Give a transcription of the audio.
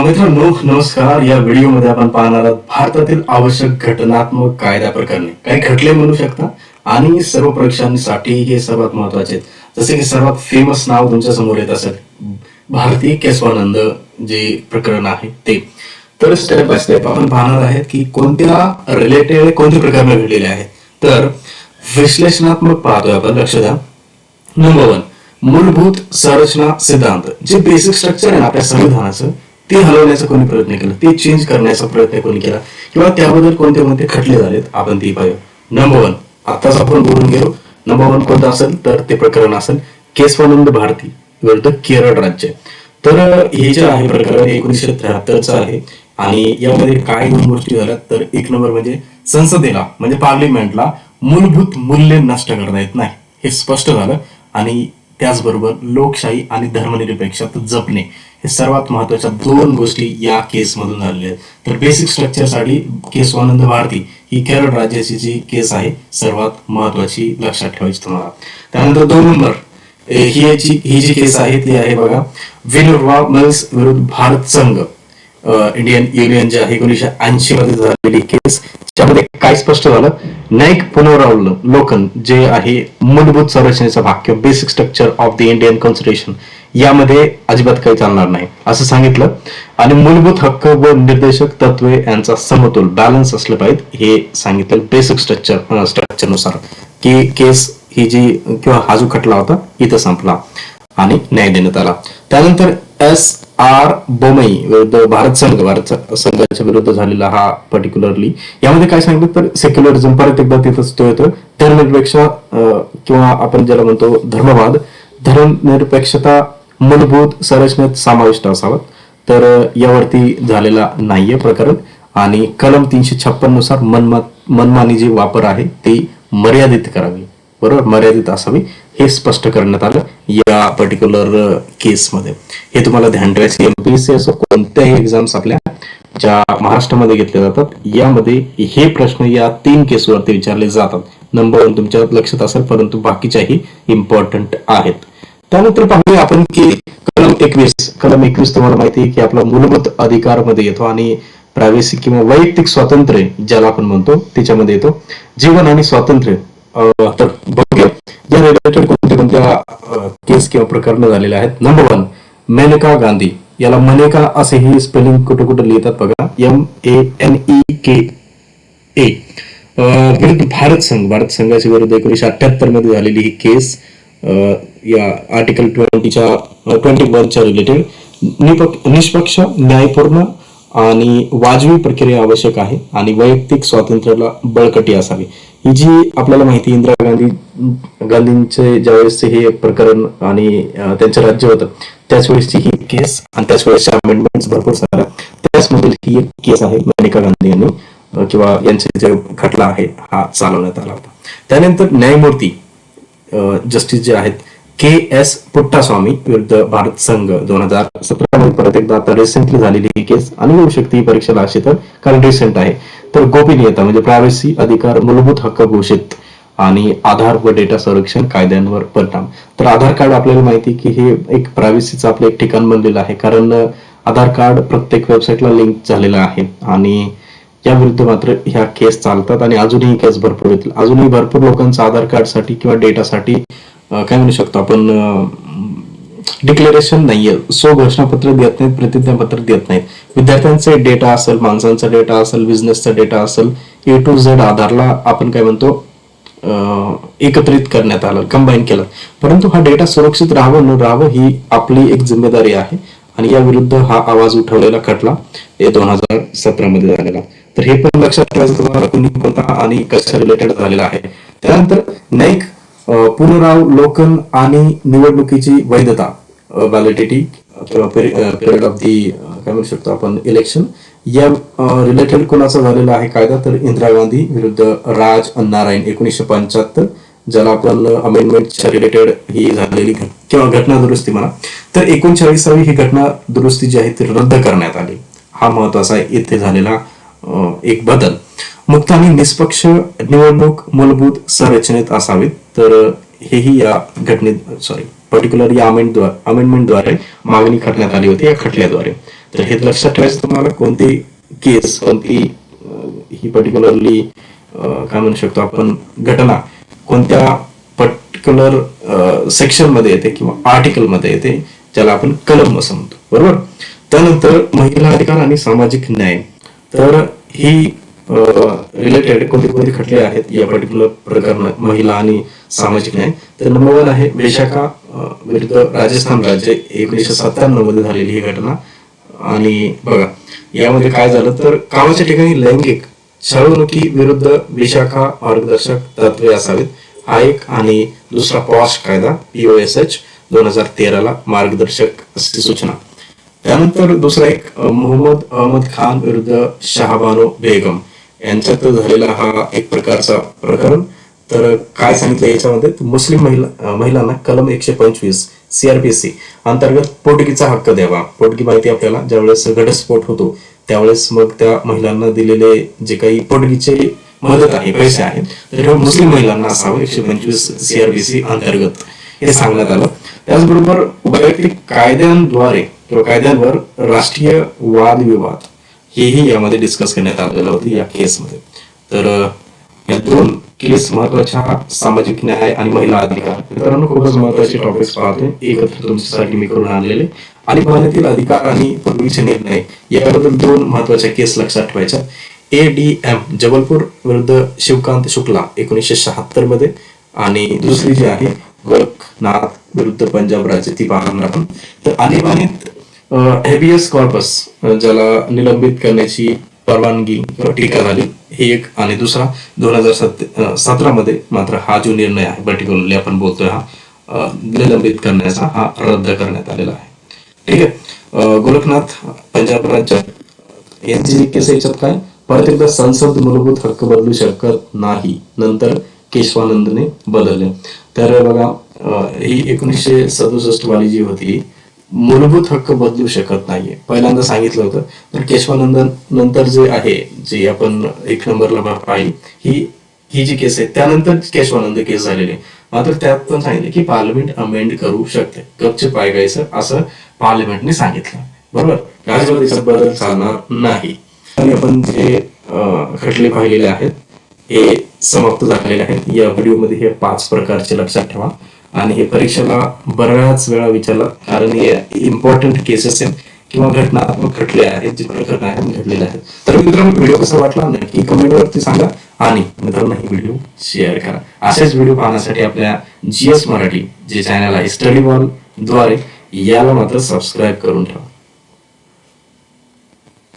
मित्रांनो नमस्कार. या व्हिडिओमध्ये आपण पाहणार आहोत भारतातील आवश्यक घटनात्मक कायदा प्रकरणे. काही घटले म्हणू शकता. आणि सर्व परीक्षांसाठी हे सर्वात महत्त्वाचे आहेत. जसे की सर्वात फेमस नाव तुमच्यासमोर येत असेल. भारतीय केशवानंद जे प्रकरण आहे ते. तर स्टेप बाय स्टेप आपण पाहणार आहेत की कोणत्या रिलेटेड कोणते प्रकरण घडलेले आहेत. तर विश्लेषणात्मक पाहतोय आपण. लक्ष द्या. नंबर वन मूलभूत संरचना सिद्धांत. जे बेसिक स्ट्रक्चर आहे आपल्या संविधानाचं ते हलवण्याचा कोणी प्रयत्न केला ते चेंज करण्याचा प्रयत्न कोणी केला किंवा त्याबद्दल कोणते कोणते खटले झालेत आपण ते पाहूया. नंबर वन आताच आपण बोलून गेलो. नंबर वन कोणतं असेल तर ते प्रकरण असेल केशवानंद भारती विरुद्ध केरळ राज्य. तर हे जे आहे प्रकरण एकोणीसशे त्र्याहत्तरचं आहे आणि यामध्ये काय दोन गोष्टी झाल्या तर एक नंबर म्हणजे संसदेला म्हणजे पार्लिमेंटला मूलभूत मूल्य नष्ट करता येत नाही हे स्पष्ट झालं. आणि त्याचबरोबर लोकशाही आणि धर्मनिरपेक्षता जपणे हे सर्वात महत्त्वाच्या दोन गोष्टी या केस मधून झालेल्या आहेत. तर बेसिक स्ट्रक्चरसाठी केशवानंद भारती ही केरळ राज्याची जी केस आहे सर्वात महत्वाची लक्षात ठेवायची तुम्हाला. त्यानंतर दोन नंबर ही याची ही जी केस आहे ती आहे बघा विनोर्वा मल्स विरुद्ध भारत संघ. इंडियन युनियन जे आहे एकोणीसशे ऐंशी मध्ये झालेली केस त्यामध्ये काय स्पष्ट झालं? न्यायिक पुनरावलोकन जे आहे मूलभूत संरचनेचा भाग किंवा basic structure of the Indian constitution यामध्ये अजिबात काही चालणार नाही. असं सांगितलं. आणि मूलभूत हक्क व निर्देशक तत्वे यांचा समतोल बॅलन्स असलं पाहिजे हे सांगितलं बेसिक स्ट्रक्चर स्ट्रक्चरनुसार की केस ही जी किंवा हा जो खटला होता इथं संपला. आणि न्याय देण्यात आला. त्यानंतर एस आर बोमई विरुद्ध भारत संघ भारत संघाच्या विरुद्ध झालेला हा पर्टिक्युलरली यामध्ये काय सांगितलं तर सेक्युलरिझम परत एकदा तिथंच तो येतो धर्मनिरपेक्ष अं, किंवा आपण ज्याला म्हणतो धर्मवाद धर्मनिरपेक्षता मूलभूत संरचनेत समाविष्ट असावं. तर यावरती झालेला नाहीये प्रकरण. आणि कलम तीनशे छप्पननुसार मनमा मनमानी जी वापर आहे ती मर्यादित करावी. बरोबर? मर्यादित असावी. हे स्पष्ट करण्यात आलं या पर्टिक्युलर केसमध्ये uh, हे तुम्हाला ध्यान ठेवायचं एमपीएससी असो कोणत्याही एक्झाम्स आपल्या ज्या महाराष्ट्रामध्ये घेतल्या जातात यामध्ये हे प्रश्न या तीन केसवरती विचारले जातात. नंबर वन तुमच्या लक्षात असेल परंतु बाकीच्याही इम्पॉर्टंट आहेत. त्यानंतर पाहूया आपण की कलम एकवीस कलम एकवीस तुम्हाला माहिती आहे की आपला मूलभूत अधिकारमध्ये येतो आणि प्रायव्हसी किंवा वैयक्तिक स्वातंत्र्य ज्याला आपण म्हणतो त्याच्यामध्ये येतो. जीवन आणि स्वातंत्र्य तर बघूया. या रिलेटेड कोणत्या कोणत्या केस किंवा प्रकरण झालेले आहेत. Number one Menaka Gandhi. याला मनेका असेही स्पेलिंग कुठं कुठं लिहितात बघा. M A N E K A विरुद्ध भारत संघ भारत संघाच्या विरुद्ध एकोणीशे अठ्याहत्तरमध्ये झालेली ही केस या आर्टिकल ट्वेंटीच्या ट्वेंटी वनच्या रिलेटेड निष्पक्ष न्यायपूर्ण आणि वाजवी प्रक्रिया आवश्यक आहे आणि वैयक्तिक स्वातंत्र्याला बळकटी असावी. ही जी आपल्याला माहिती इंदिरा गांधी गांधींचे ज्यावेळेस हे प्रकरण आणि त्यांचं राज्य होतं त्याच वेळेसची ही केस आणि त्याच वेळेसच्या अमेंडमेंट भरपूर साऱ्या त्याचमधील ही एक केस आहे मेनका गांधी यांनी किंवा यांचे जे खटला आहे हा चालवण्यात आला होता. त्यानंतर न्यायमूर्ती जस्टिस जे आहेत के एस पुट्टास्वामी विरुद्ध भारत संघ दोन हजार सतरा मध्ये परत एकदा आता रिसेंटली झालेली ही केस आणि येऊ शकते ही परीक्षेला अशी तर कारण रिसेंट आहे. तर गोपनीयता म्हणजे प्रायव्हसी अधिकार मूलभूत हक्क घोषित आणि आधार व डेटा संरक्षण कायद्यांवर परिणाम. तर आधार कार्ड आपल्याला माहिती आहे की हे एक प्रायव्हसीचं आपलं एक ठिकाण बनलेलं आहे कारण आधार कार्ड प्रत्येक वेबसाईटला लिंक झालेलं आहे. आणि या विरुद्ध मात्र ह्या केस चालतात आणि अजूनही केस भरपूर येतील. अजूनही भरपूर लोकांचं आधार कार्डसाठी किंवा डेटासाठी काय म्हणू शकतो आपण डिक्लेरेशन नाहीये. सो घोषणापत्र देत नाहीत प्रतिज्ञापत्र देत नाहीत. विद्यार्थ्यांचे डेटा असेल माणसांचा डेटा असेल बिझनेसचा डेटा असेल ए टू झेड आधारला आपण काय म्हणतो एकत्रित करण्यात आलं कंबाईन केलं. परंतु हा डेटा सुरक्षित राहावं न राहावं ही आपली एक जिम्मेदारी आहे. आणि या विरुद्ध हा आवाज उठवलेला खटला हे दोन हजार सतरा मध्ये झालेला. तर हे पण लक्षात ठेवायचं तुम्हाला कोणता आणि कशा रिलेटेड झालेला आहे. त्यानंतर नाईक पुनराव पुनरावलोकन आणि निवडणुकीची वैधता व्हॅलिडिटी पिरियड ऑफ दी काय म्हणू शकतो आपण इलेक्शन या रिलेटेड कोणाचा झालेला आहे कायदा? तर इंदिरा गांधी विरुद्ध राज नारायण एकोणीसशे पंच्याहत्तर ज्याला आपण अमेंडमेंटच्या रिलेटेड ही झालेली घट- किंवा घटना दुरुस्ती म्हणा. तर एकोणचाळीसावी ही घटना दुरुस्ती जी आहे ती रद्द करण्यात आली. हा महत्त्वाचा आहे इथे झालेला एक बदल. मुक्त आणि निष्पक्ष निवडणूक मूलभूत संरचनेत असावीत. तर हेही या घटनेत सॉरी पर्टिक्युलर या अमेंडद्वारे अमेंडमेंटद्वारे मागणी करण्यात आली होती या खटल्याद्वारे. तर हे लक्षात ठेवायचं तुम्हाला कोणती केस कोणती अं, ही पर्टिक्युलरली काय म्हणू शकतो आपण घटना कोणत्या पर्टिक्युलर सेक्शनमध्ये येते किंवा आर्टिकलमध्ये येते ज्याला आपण कलम असं म्हणतो. बरोबर? त्यानंतर महिला अधिकार आणि सामाजिक न्याय. तर ही रिलेटेड कोणते कोणते खटले आहेत या पर्टिक्युलर प्रकरणात महिला आणि सामाजिक न्याय. तर नंबर वन आहे वेशाखा विरुद्ध राजस्थान राज्य एकोणीसशे सत्त्याण्णवमध्ये झालेली ही घटना. आणि बघा यामध्ये काय झालं तर कामाच्या ठिकाणी लैंगिक छळवणुकी विरुद्ध विशाखा मार्गदर्शक तत्वे असावेत. हा एक आणि दुसरा पॉश कायदा पीओएस एच दोन हजार तेराला मार्गदर्शक सूचना. त्यानंतर दुसरा एक मोहम्मद अहमद खान विरुद्ध शहाबानो बेगम. यांच्यात झालेला हा एक प्रकारचा प्रकरण. तर काय सांगितलं याच्यामध्ये? मुस्लिम महिला महिलांना कलम एकशे पंचवीस सीआरपीसी अंतर्गत पोटगीचा हक्क द्यावा. पोटगी माहिती आपल्याला ज्यावेळेस घटस्फोट होतो त्यावेळेस मग त्या महिलांना दिलेले जे काही पोटगीचे मदत आहे पैसे आहेत तर मुस्लिम महिलांना असावं एकशे पंचवीस सीआरबीसी अंतर्गत हे सांगण्यात आलं. त्याचबरोबर वैयक्तिक कायद्यांद्वारे किंवा कायद्यांवर राष्ट्रीय वादविवाद हेही यामध्ये डिस्कस करण्यात आलेलं होतं या केसमध्ये तर या दोन केस महत्त्वाच्या सामाजिक न्याय आणि महिला अधिकार. मित्रांनो खूपच महत्त्वाचे टॉपिक्स पाहतोय. एकत्र तुमच्यासाठी मी करून आणलेले. आणि पाण्यातील अधिकार आणि पूर्वीचे निर्णय याबद्दल दोन महत्त्वाच्या केस लक्षात ठेवायच्या. ए डी एम जबलपूर विरुद्ध शिवकांत शुक्ला एकोणीसशे शहात्तरमध्ये. आणि दुसरी जी आहे गोरखनाथ विरुद्ध पंजाब राज्य ती पाहणार आपण. तर आणीबाणीत हेबियस कॉर्पस ज्याला निलंबित करण्याची परवानगी किंवा टीका झाली हे एक. आणि दुसरा दोन हजार सतरा मध्ये मात्र हा जो निर्णय आहे पर्टिक्युलरली आपण बोलतोय हा निलंबित करण्याचा हा रद्द करण्यात आलेला आहे. ठीक आहे. गोरखनाथ पंजाब राज्यात यांची जी केस याच्यात काय परत एकदा संसद मूलभूत हक्क बदलू शकत नाही. नंतर केशवानंदने बदलले. तर बघा ही एकोणीसशे सदुसष्ट वाली जी होती मूलभूत हक्क बदलू शकत नाहीये. पहिल्यांदा सांगितलं होतं. तर केशवानंदन नंतर जे आहे जे आपण एक नंबरला पाहिली ही ही जी केस आहे त्यानंतर केशवानंद केस झालेली. आहे. मात्र त्यात पण सांगितले की पार्लमेंट अमेंड करू शकते. गपचे पाय गायचं असं पार्लमेंटने सांगितलं. बरोबर? राष्ट्रपतीचा बदल चालणार नाही. आणि आपण जे खटले पाहिलेले आहेत हे समाप्त झालेले आहेत. या व्हिडिओमध्ये हे पाच प्रकारचे लक्षात ठेवा. आणि हे परीक्षेला बऱ्याच वेळा विचारला. कारण हे इम्पॉर्टंट केसेस आहेत किंवा घटनात्मक घटले आहेत जे प्रकरण आहेत घडलेले आहेत तर मित्रांनो व्हिडिओ कसा वाटला? नक्की कमेंटवरती सांगा. आणि मित्रांनो हे व्हिडिओ शेअर करा. असेच व्हिडिओ पाहण्यासाठी आपल्या जीएस मराठी जे चॅनल आहे स्टडी वॉलद्वारे याला मात्र सबस्क्राईब करून ठेवा.